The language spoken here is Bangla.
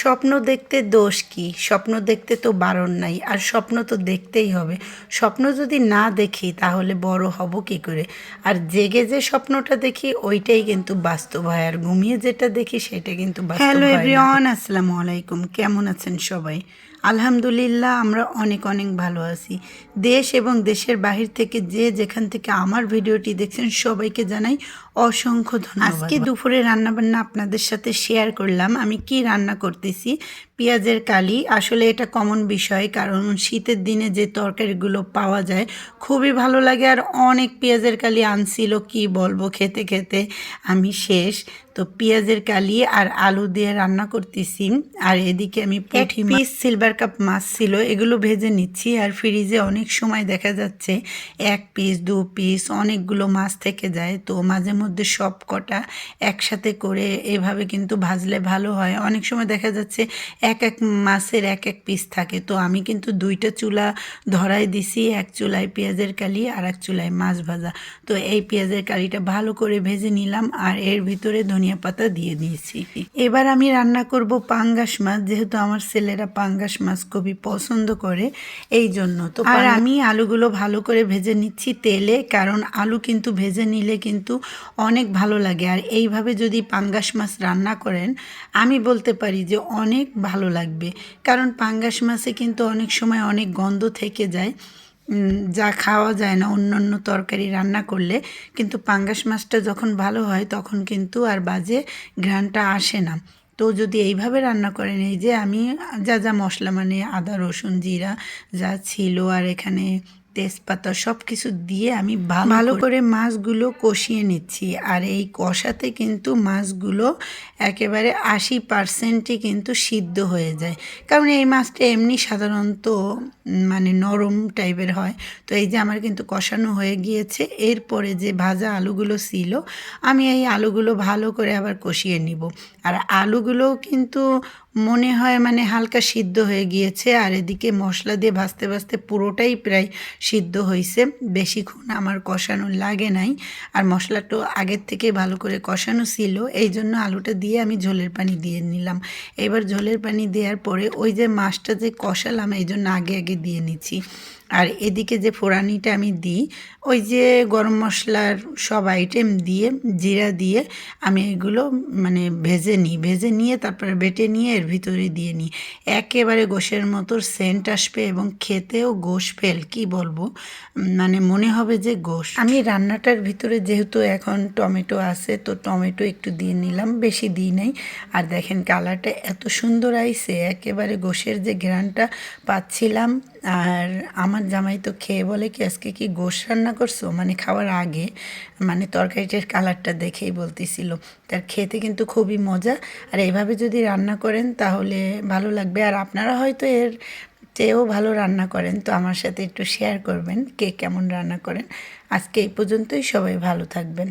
স্বপ্ন দেখতে দোষ কি? স্বপ্ন দেখতে তো বারণ নাই আর স্বপ্ন তো দেখতেই হবে। স্বপ্ন যদি না দেখি তাহলে বড় হব কি করে? আর জেগে যে স্বপ্নটা দেখি ওইটাই কিন্তু বাস্তব হয় আর ঘুমিয়ে যেটা দেখি সেটা কিন্তু হ্যালো এভরিওয়ান আসসালামু আলাইকুম। কেমন আছেন সবাই? আলহামদুলিল্লাহ আমরা অনেক অনেক ভালো আছি। দেশ এবং দেশের বাহির থেকে যে যেখান থেকে আমার ভিডিওটি দেখছেন সবাইকে জানাই অসংখ্য ধন্যবাদ। আজকে দুপুরে রান্নাবান্না আপনাদের সাথে শেয়ার করলাম। আমি কি রান্না করতেছি? পেঁয়াজের কালি। আসলে এটা কমন বিষয় কারণ শীতের দিনে যে তরকারিগুলো পাওয়া যায় খুবই ভালো লাগে। আর অনেক পেঁয়াজের কালি আনছিল কি বলব খেতে খেতে আমি শেষ। তো পেঁয়াজের কালি আর আলু দিয়ে রান্না করতেছি। আর এদিকে আমি পিস সিলভার কাপ মাছ ছিল, এগুলো ভেজে নিচ্ছি আর ফ্রিজে অনেক সময় দেখা যাচ্ছে এক পিস দু পিস অনেকগুলো মাছ থেকে যায়। তো মাঝে মধ্যে সব কটা একসাথে করে এভাবে কিন্তু ভাজলে ভালো হয়। অনেক সময় দেখা যাচ্ছে এক এক মাছের এক এক পিস থাকে। তো আমি কিন্তু দুইটা চুলা ধরাই দিছি, এক চুলায় পেঁয়াজের কালি আর এক চুলায় মাছ ভাজা। তো এই পেঁয়াজের কালিটা ভালো করে ভেজে নিলাম আর এর ভিতরে ধনিয়া পাতা দিয়ে দিয়েছি। এবার আমি রান্না করব পাঙ্গাস মাছ, যেহেতু আমার ছেলেরা পাঙ্গাস মাছ খুবই পছন্দ করে এই জন্য। তো আর আমি আলুগুলো ভালো করে ভেজে নিচ্ছি তেলে কারণ আলু কিন্তু ভেজে নিলে কিন্তু অনেক ভালো লাগে। আর এইভাবে যদি পাঙ্গাস মাছ রান্না করেন আমি বলতে পারি যে অনেক ভালো লাগবে। কারণ পাঙ্গাস মাছে কিন্তু অনেক সময় অনেক গন্ধ থেকে যায় যা খাওয়া যায় না অন্য অন্য তরকারি রান্না করলে। কিন্তু পাঙ্গাস মাছটা যখন ভালো হয় তখন কিন্তু আর বাজে ঘ্রাণটা আসে না। তো যদি এইভাবে রান্না করেন, এই যে আমি যা যা মশলা মানে আদা, রসুন, জিরা যা ছিল আর এখানে তেজপাতা সব কিছু দিয়ে আমি ভালো করে মাছগুলো কষিয়ে নিচ্ছি। আর এই কষাতে কিন্তু মাছগুলো একেবারে আশি পার্সেন্টই কিন্তু সিদ্ধ হয়ে যায়। কারণ এই মাছটা এমনি সাধারণত মানে নরম টাইপের হয়। তো এই যে আমার কিন্তু কষানো হয়ে গিয়েছে। এরপরে যে ভাজা আলুগুলো ছিল আমি এই আলুগুলো ভালো করে আবার কষিয়ে নিব। আর আলুগুলোও কিন্তু মনে হয় মানে হালকা সিদ্ধ হয়ে গিয়েছে। আর এদিকে মশলা দিয়ে ভাজতে ভাজতে পুরোটাই প্রায় সিদ্ধ হয়েছে বেশিক্ষণ আমার কষানো লাগে নাই। আর মশলাটা আগের থেকে ভালো করে কষানো ছিল। এই জন্য আলুটা দিয়ে আমি ঝোলের পানি দিয়ে নিলাম। এবার ঝোলের পানি দেওয়ার পরে ওই যে মাছটা যে কষালাম, এই জন্য আগে আগে দিয়ে নিচ্ছি। আর এদিকে যে ফোড়ানিটা আমি দিই, ওই যে গরম মশলার সব আইটেম দিয়ে, জিরা দিয়ে আমি এগুলো মানে ভেজে নিই। ভেজে নিয়ে তারপরে বেটে নিয়ে এর ভিতরে দিয়ে নিই। একেবারে গোশের মতো সেন্ট আসবে এবং খেতেও গোশ ফেল, কি বলব? মানে মনে হবে যে গোশ। আমি রান্নাটার ভিতরে যেহেতু এখন টমেটো আছে, তো টমেটো একটু দিয়ে নিলাম, বেশি দিই নাই। আর দেখেন কালারটা এত সুন্দর আইছে একেবারে গোশের যে ঘ্রাণটা পাচ্ছিলাম আর আমার জামাই তো খেয়ে বলে কি, আজকে কি গোশ রান্না করছ? মানে খাওয়ার আগে মানে তরকারিটার কালারটা দেখেই বলতেছিল। তার খেতে কিন্তু খুবই মজা। আর এইভাবে যদি রান্না করেন তাহলে ভালো লাগবে। আর আপনারা হয়তো এর চেয়েও ভালো রান্না করেন। তো আমার সাথে একটু শেয়ার করবেন কে কেমন রান্না করেন। আজকে এই পর্যন্তই। সবাই ভালো থাকবেন।